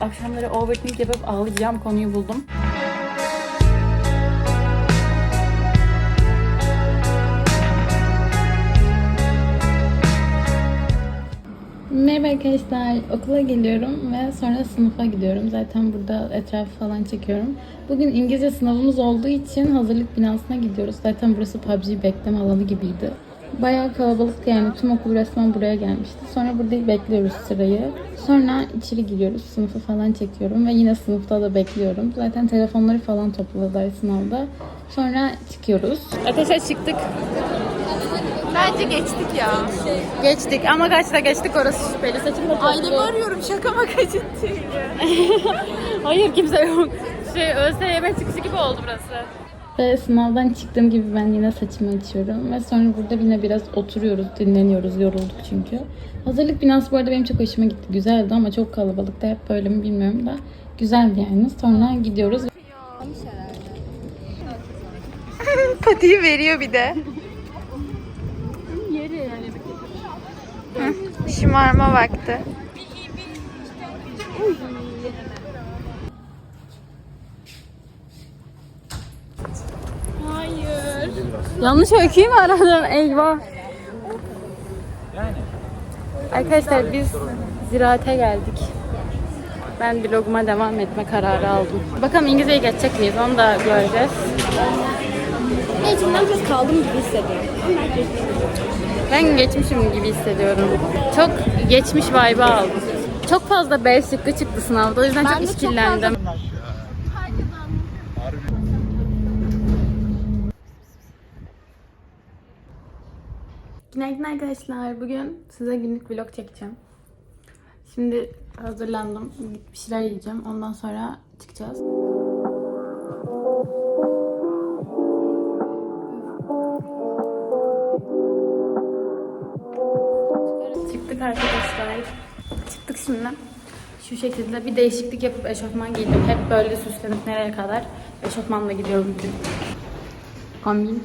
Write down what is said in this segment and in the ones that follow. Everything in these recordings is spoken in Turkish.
akşamları overthink yapıp ağlayacağım konuyu buldum. Merhaba arkadaşlar. Okula geliyorum ve sonra sınıfa gidiyorum. Zaten burada etrafı falan çekiyorum. Bugün İngilizce sınavımız olduğu için hazırlık binasına gidiyoruz. Zaten burası PUBG bekleme alanı gibiydi. Bayağı kalabalıktı yani. Tüm okul resmen buraya gelmişti. Sonra burada bekliyoruz sırayı. Sonra içeri giriyoruz. Sınıfı falan çekiyorum ve yine sınıfta da bekliyorum. Zaten telefonları falan topladılar sınavda. Sonra çıkıyoruz. Arkadaşlar çıktık. Bence geçtik ya. Geçtik ama kaçta geçtik orası şüpheli. Saçım da Ailemi arıyorum şaka mı kaçıntı? Hayır kimse yok. Şey ÖSYM çıkışı gibi oldu burası. Ve sınavdan çıktığım gibi ben yine saçımı açıyorum. Ve sonra burada yine biraz oturuyoruz, dinleniyoruz. Yorulduk çünkü. Hazırlık binası bu arada benim çok hoşuma gitti. Güzeldi ama çok kalabalıktı. Hep böyle mi bilmiyorum da. Güzeldi yani. Sonra gidiyoruz. Patiyi veriyor bir de. Şımarma vakti. Yanlış öyküyü mü aradım? Eyvah. Arkadaşlar biz ziraate geldik. Ben bloguma devam etme kararı aldım. Bakalım İngilizce'ye geçecek miyiz? Onu da göreceğiz. İçimden biraz kaldım gibi hissediyorum. Ben geçmişim gibi hissediyorum. Çok geçmiş vibe aldım. Çok fazla B şıkkı çıktı sınavda. O yüzden çok de çok işkillendim. Günaydın arkadaşlar. Bugün size günlük vlog çekeceğim. Şimdi hazırlandım. Bir şeyler yiyeceğim. Ondan sonra çıkacağız. Çıktık arkadaşlar. Çıktık şimdi. Şu şekilde bir değişiklik yapıp eşofman giydim. Hep böyle süslenip nereye kadar eşofmanla gidiyorum bugün. Kombin.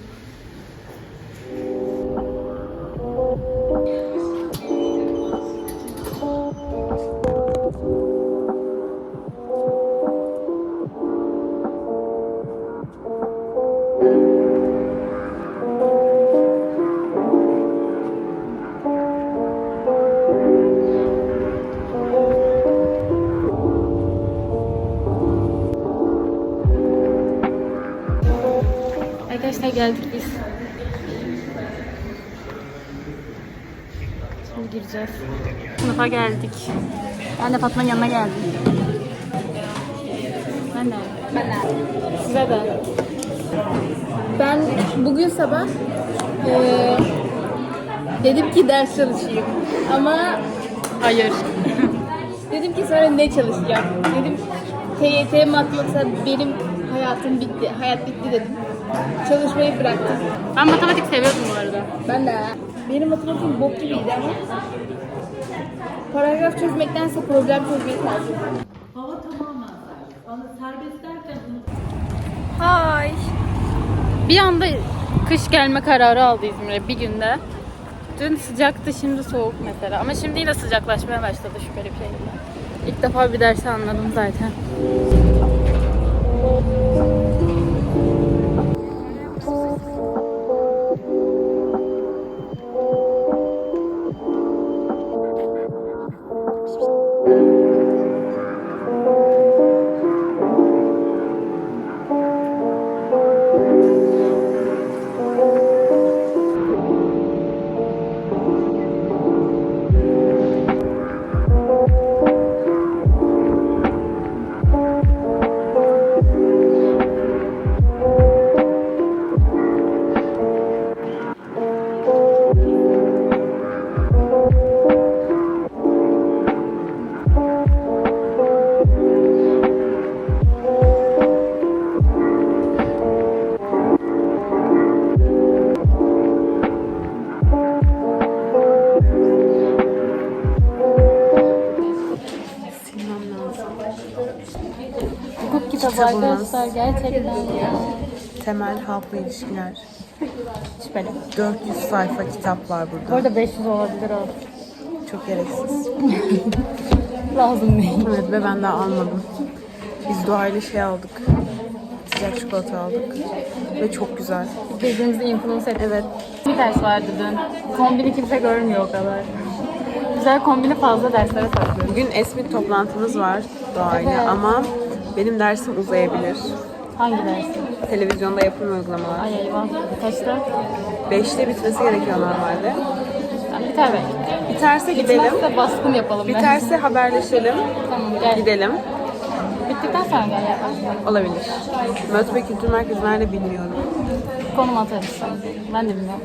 Sınıfa geldik. Ben de Fatma'nın yanına geldim. Ben de. Ben de. Size de. Ben bugün sabah eee, dedim ki ders çalışayım. Ama Hayır. dedim ki sonra ne çalışacağım? Dedim TYT matematik benim hayatım bitti. Hayat bitti dedim. Çalışmayı bıraktım. Ben matematik seviyordum bu arada. Ben de. Benim matematiğim bok gibiydi ama paragraf çözmektense problem çözmeyi tercih ettim. Hay. Bir anda kış gelme kararı aldı İzmir'e bir günde. Dün sıcaktı şimdi soğuk mesela. Ama şimdi yine sıcaklaşmaya başladı şüpheli bir şekilde. İlk defa bir dersi anladım zaten. Hukuk kitabı arkadaşlar gerçekten ya. Temel halkla ilişkiler. Şüpheli. 400 sayfa kitap var Bu burada. arada 500 olabilir o. Çok gereksiz. lazım değil. Evet ve ben daha almadım. Biz doğayla şey aldık. Sıcak çikolata aldık. Ve çok güzel. Birbirimizi influence ettik. Evet. Bir ders vardı dün. Kombini kimse görmüyor o kadar. Güzel kombini fazla derslere saklıyoruz. Bugün Esmit toplantımız var doğayla Evet. ama benim dersim uzayabilir. Hangi dersi? Televizyonda yapım uygulamalar. Ay eyvah. Kaçta? 5'te bitmesi gerekiyor normalde. Yani biter belki. Biterse gidelim. Bitmezse baskın yapalım. Biterse haberleşelim. Tamam gel. Gidelim. Bittikten sonra gel yapalım. Olabilir. Mötbe Kültür Merkezi nerede bilmiyorum. Konum atarız sana. Ben de bilmiyorum.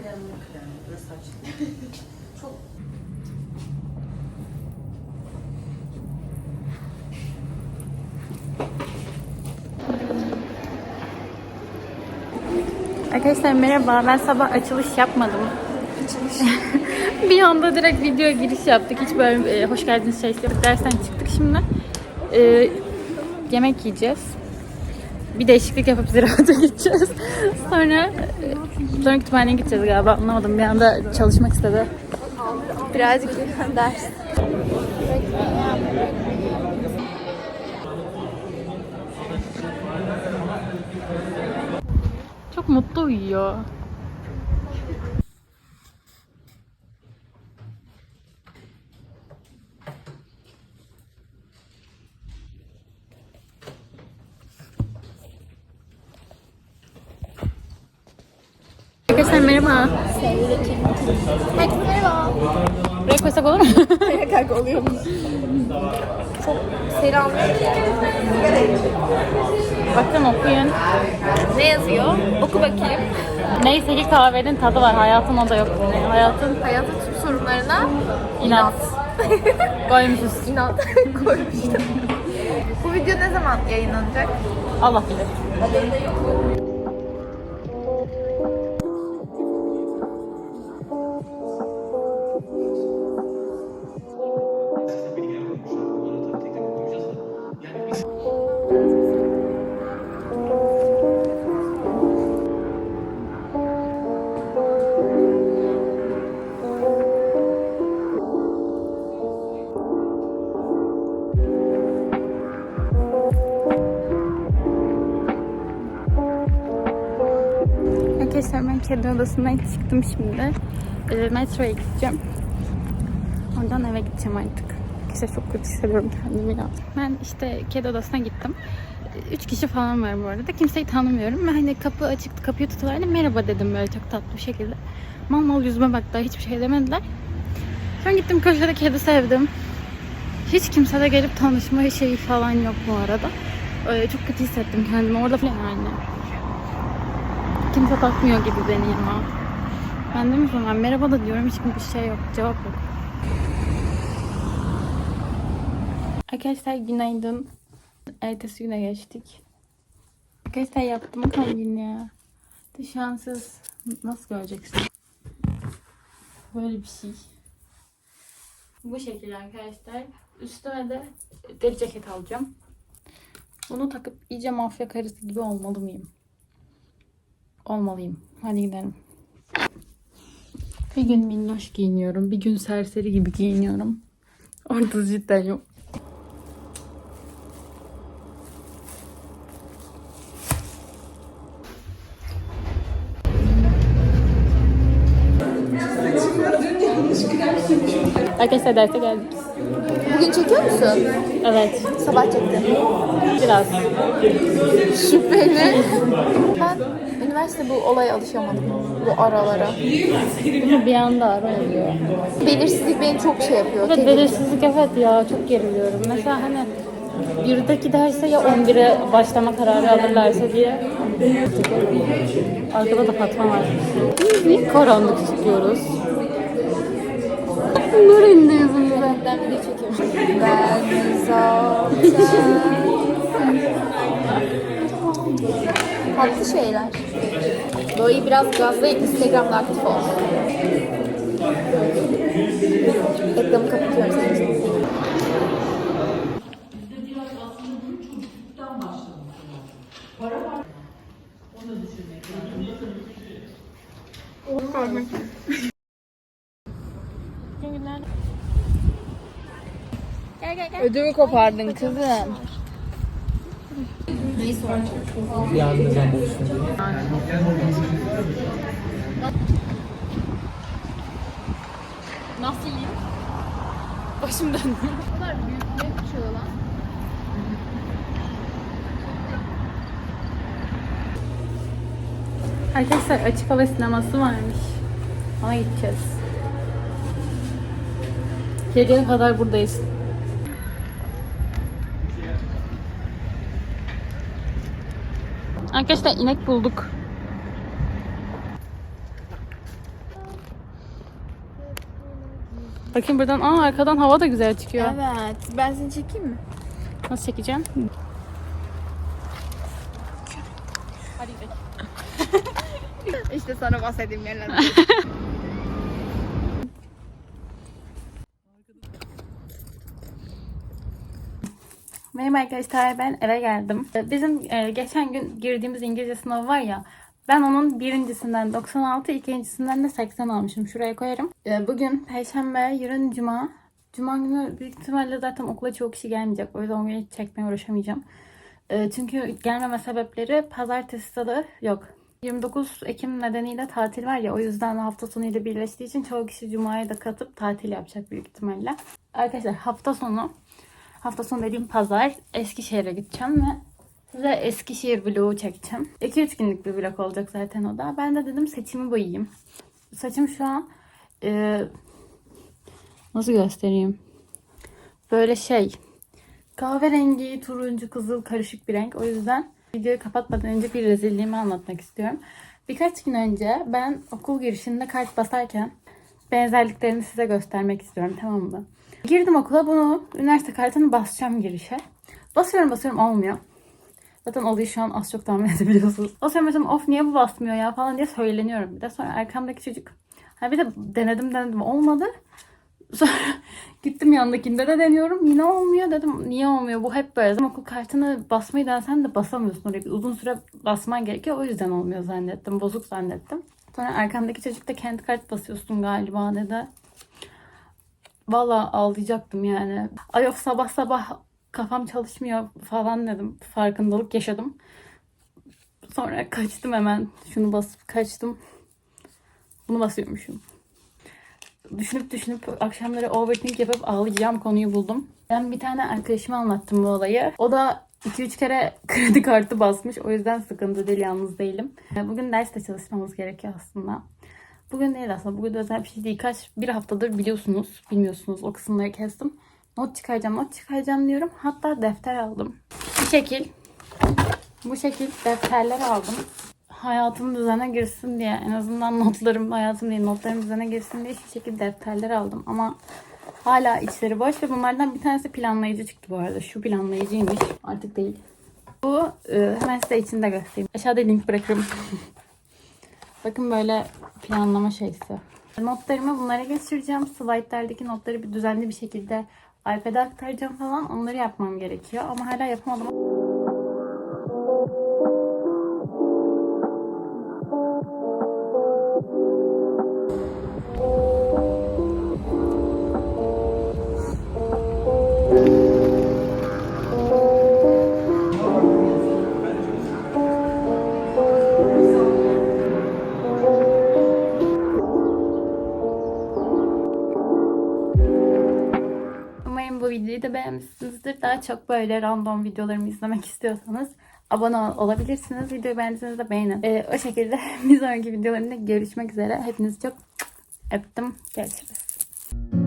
Arkadaşlar merhaba. Ben sabah açılış yapmadım. bir anda direkt videoya giriş yaptık. Hiç böyle e, hoş geldiniz şey yapıp dersten çıktık şimdi. E, yemek yiyeceğiz. Bir değişiklik yapıp ziraata gideceğiz. Sonra sonra kütüphaneye gideceğiz galiba. Anlamadım. Bir anda çalışmak istedi. Birazcık ders. Çok mutlu uyuyor. Arkadaşlar merhaba. Herkese merhaba. Buraya koysak olur mu? Kanka oluyor mu? Çok selam. Bakın okuyun. Ne yazıyor? Oku bakayım. Neyse ki kahvenin tadı var. Hayatın o da yok. Yani hayatın Hayatın tüm sorunlarına inat. Koymuşuz. inat koymuştum. Bu video ne zaman yayınlanacak? Allah bilir. Kedi odasından çıktım şimdi. Ee, metroya gideceğim. Oradan eve gideceğim artık. Arkadaşlar çok kötü hissediyorum kendimi ya. Ben işte kedi odasına gittim. Ee, Üç kişi falan var bu arada. Kimseyi tanımıyorum. Ve hani kapı açıktı, kapıyı tutuyorlardı. Merhaba dedim böyle çok tatlı bir şekilde. Mal mal yüzüme baktılar, hiçbir şey demediler. Sonra gittim köşede kedi sevdim. Hiç kimse de gelip tanışma şeyi falan yok bu arada. Öyle çok kötü hissettim kendimi orada falan yani. Kimse bakmıyor gibi beni ama. Ben de mi zaman merhaba da diyorum hiç bir şey yok. Cevap yok. Arkadaşlar günaydın. Ertesi güne geçtik. Arkadaşlar yaptım kombin ya. De şu an siz nasıl göreceksin? Böyle bir şey. Bu şekilde arkadaşlar. Üstüme de deri ceket alacağım. Bunu takıp iyice mafya karısı gibi olmalı mıyım? Olmalıyım. Hadi gidelim. Bir gün minnoş giyiniyorum. Bir gün serseri gibi giyiniyorum. Orada cidden yok. Arkadaşlar derse geldik. Bugün çekiyor musun? Evet. Sabah çektim. Biraz. Şüpheli. ben üniversite bu olaya alışamadım. Bu aralara. bir anda ara oluyor. Belirsizlik beni çok şey yapıyor. Evet belirsizlik evet ya çok geriliyorum. Mesela hani birdeki derse ya 11'e başlama kararı alırlarsa diye. Arkada da Fatma var. Biz niye karanlık istiyoruz? Nur indi yüzümüze. Ben video çekiyorum. Ben zaten... Tatlı şeyler. Böyle biraz gazlayıp Instagram'da aktif ol. Reklamı kapatıyorum senin için. Ödümü kopardın kızım. Nasıl yiyeyim? Başım döndü. Bu kadar büyük ne küçüğü lan? Arkadaşlar açık hava sineması varmış. Ona gideceğiz. Geceye kadar buradayız. Arkadaşlar inek bulduk. Bakın buradan, aa arkadan hava da güzel çıkıyor. Evet. Ben seni çekeyim mi? Nasıl çekeceğim? Hadi gidelim. İşte sana bahsettiğim yerler. Merhaba arkadaşlar ben eve geldim. Bizim e, geçen gün girdiğimiz İngilizce sınavı var ya ben onun birincisinden 96, ikincisinden de 80 almışım. Şuraya koyarım. E, Bugün Perşembe, yarın Cuma. Cuma günü büyük ihtimalle zaten okula çok kişi gelmeyecek. O yüzden o gün hiç çekmeye uğraşamayacağım. E, Çünkü gelmeme sebepleri pazartesi salı yok. 29 Ekim nedeniyle tatil var ya o yüzden hafta sonuyla birleştiği için çoğu kişi Cuma'ya da katıp tatil yapacak büyük ihtimalle. Arkadaşlar hafta sonu Hafta sonu dediğim pazar Eskişehir'e gideceğim ve size Eskişehir vlogu çekeceğim. 2-3 günlük bir vlog olacak zaten o da. Ben de dedim saçımı boyayayım. Saçım şu an e, nasıl göstereyim? Böyle şey kahverengi, turuncu, kızıl karışık bir renk. O yüzden videoyu kapatmadan önce bir rezilliğimi anlatmak istiyorum. Birkaç gün önce ben okul girişinde kart basarken benzerliklerini size göstermek istiyorum tamam mı? Girdim okula bunu üniversite kartını basacağım girişe. Basıyorum basıyorum olmuyor. Zaten olayı şu an az çok tahmin edebiliyorsunuz. Basıyorum basıyorum of niye bu basmıyor ya falan diye söyleniyorum bir de. Sonra arkamdaki çocuk ha bir de denedim denedim olmadı. Sonra gittim yanındakinde de deniyorum. Yine olmuyor dedim. Niye olmuyor? Bu hep böyle. Okul kartını basmayı densen de basamıyorsun oraya. Bir uzun süre basman gerekiyor. O yüzden olmuyor zannettim. Bozuk zannettim. Sonra arkamdaki çocuk da kendi kart basıyorsun galiba dedi. Valla ağlayacaktım yani. Ay of sabah sabah kafam çalışmıyor falan dedim. Farkındalık yaşadım. Sonra kaçtım hemen. Şunu basıp kaçtım. Bunu basıyormuşum. Düşünüp düşünüp akşamları overthink yapıp ağlayacağım konuyu buldum. Ben bir tane arkadaşıma anlattım bu olayı. O da 2-3 kere kredi kartı basmış. O yüzden sıkıntı değil, yalnız değilim. Bugün derste çalışmamız gerekiyor aslında. Bugün değil aslında. Bugün özel bir şey değil. Kaç bir haftadır biliyorsunuz. Bilmiyorsunuz. O kısımları kestim. Not çıkaracağım, not çıkaracağım diyorum. Hatta defter aldım. Bu şekil. Bu şekil defterler aldım. Hayatım düzene girsin diye. En azından notlarım, hayatım değil notlarım düzene girsin diye şu şekilde defterler aldım. Ama hala içleri boş ve bunlardan bir tanesi planlayıcı çıktı bu arada. Şu planlayıcıymış. Artık değil. Bu e, hemen size içinde göstereyim. Aşağıda link bırakırım. Bakın böyle planlama şeysi. Notlarımı bunlara geçireceğim. Slide'lerdeki notları bir düzenli bir şekilde iPad'e aktaracağım falan. Onları yapmam gerekiyor. Ama hala yapamadım. Beğenmişsinizdir. Daha çok böyle random videolarımı izlemek istiyorsanız abone ol- olabilirsiniz. Videoyu beğendiyseniz de beğenin. Ee, o şekilde bir sonraki videolarımda görüşmek üzere. Hepinizi çok öptüm. Görüşürüz.